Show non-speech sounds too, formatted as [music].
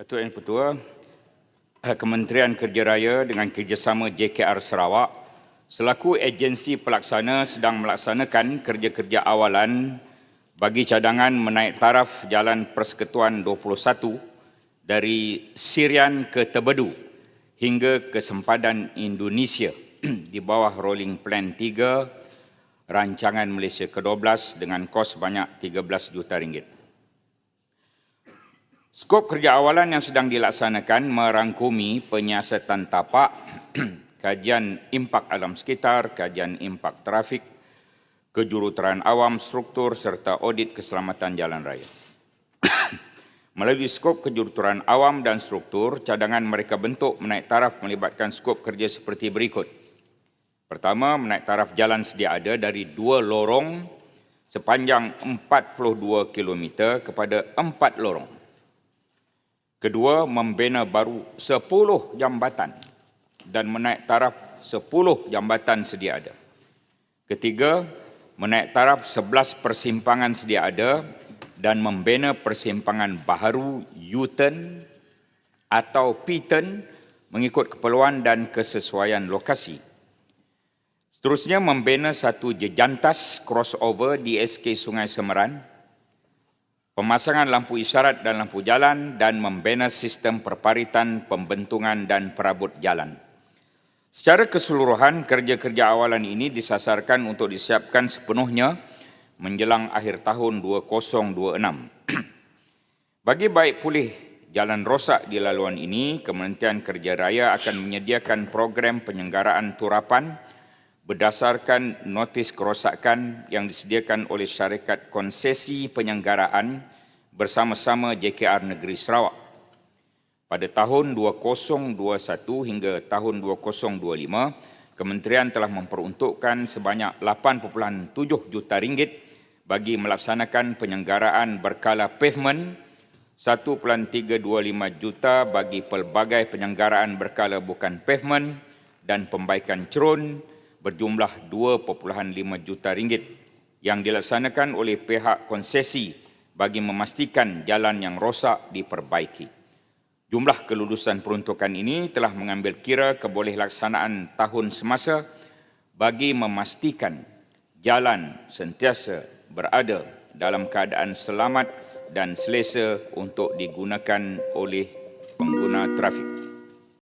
Ketua Yang Pertua, eh, Kementerian Kerja Raya dengan kerjasama JKR Sarawak selaku agensi pelaksana sedang melaksanakan kerja-kerja awalan bagi cadangan menaik taraf Jalan Persekutuan 21 dari Sirian ke Tebedu hingga ke sempadan Indonesia [clears throat] di bawah Rolling Plan 3 rancangan Malaysia ke-12 dengan kos sebanyak 13 juta ringgit. Skop kerja awalan yang sedang dilaksanakan merangkumi penyiasatan tapak, [clears throat] kajian impak alam sekitar, kajian impak trafik, kejuruteraan awam, struktur serta audit keselamatan jalan raya. [clears throat] Melalui skop kejuruteraan awam dan struktur, cadangan mereka bentuk menaik taraf melibatkan skop kerja seperti berikut. Pertama, menaik taraf jalan sedia ada dari dua lorong sepanjang 42 km kepada empat lorong. Kedua, membina baru 10 jambatan dan menaik taraf 10 jambatan sedia ada. Ketiga, menaik taraf 11 persimpangan sedia ada dan membina persimpangan baharu U-turn atau P-turn mengikut keperluan dan kesesuaian lokasi. Seterusnya membina satu jejantas crossover di SK Sungai Semeran pemasangan lampu isyarat dan lampu jalan dan membina sistem perparitan, pembentungan dan perabot jalan. Secara keseluruhan, kerja-kerja awalan ini disasarkan untuk disiapkan sepenuhnya menjelang akhir tahun 2026. [clears throat] Bagi baik pulih jalan rosak di laluan ini, Kementerian Kerja Raya akan menyediakan program penyelenggaraan turapan berdasarkan notis kerosakan yang disediakan oleh syarikat konsesi penyelenggaraan bersama-sama JKR Negeri Sarawak. Pada tahun 2021 hingga tahun 2025, Kementerian telah memperuntukkan sebanyak 8.7 juta ringgit bagi melaksanakan penyelenggaraan berkala pavement 1.325 juta bagi pelbagai penyelenggaraan berkala bukan pavement dan pembaikan cerun berjumlah 2.5 juta ringgit yang dilaksanakan oleh pihak konsesi bagi memastikan jalan yang rosak diperbaiki. Jumlah kelulusan peruntukan ini telah mengambil kira keboleh laksanaan tahun semasa bagi memastikan jalan sentiasa berada dalam keadaan selamat dan selesa untuk digunakan oleh pengguna trafik.